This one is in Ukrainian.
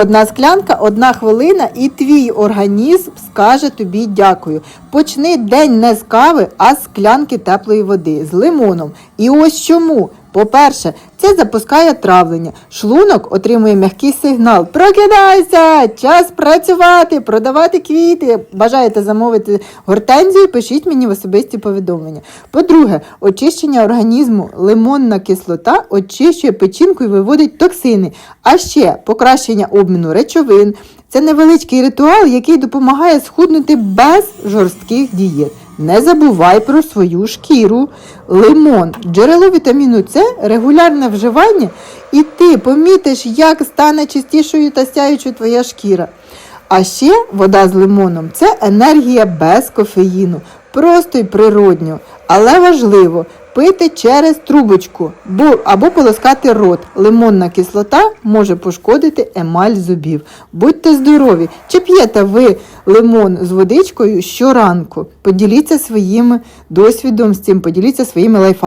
Одна склянка, одна хвилина, і твій організм скаже тобі дякую. Почни день не з кави, а з склянки теплої води з лимоном. І ось чому. По-перше, це запускає травлення. Шлунок отримує м'який сигнал. Прокидайся! Час працювати, продавати квіти. Бажаєте замовити гортензію? Пишіть мені в особисті повідомлення. По-друге, очищення організму, лимонна кислота очищує печінку і виводить токсини. А ще покращення обміну речовин. Це невеличкий ритуал, який допомагає схуднути без жорстких дієт. Не забувай про свою шкіру. Лимон, джерело вітаміну С, регулярне вживання, і ти помітиш, як стане чистішою та сяючою твоя шкіра. А ще вода з лимоном це енергія без кофеїну, просто й природньо. Але важливо пити через трубочку бо, або полоскати рот. Лимонна кислота може пошкодити емаль зубів. Будьте здорові! Чи п'єте ви лимон з водичкою щоранку? Поділіться своїм досвідом з цим, поділіться своїми лайфхаками.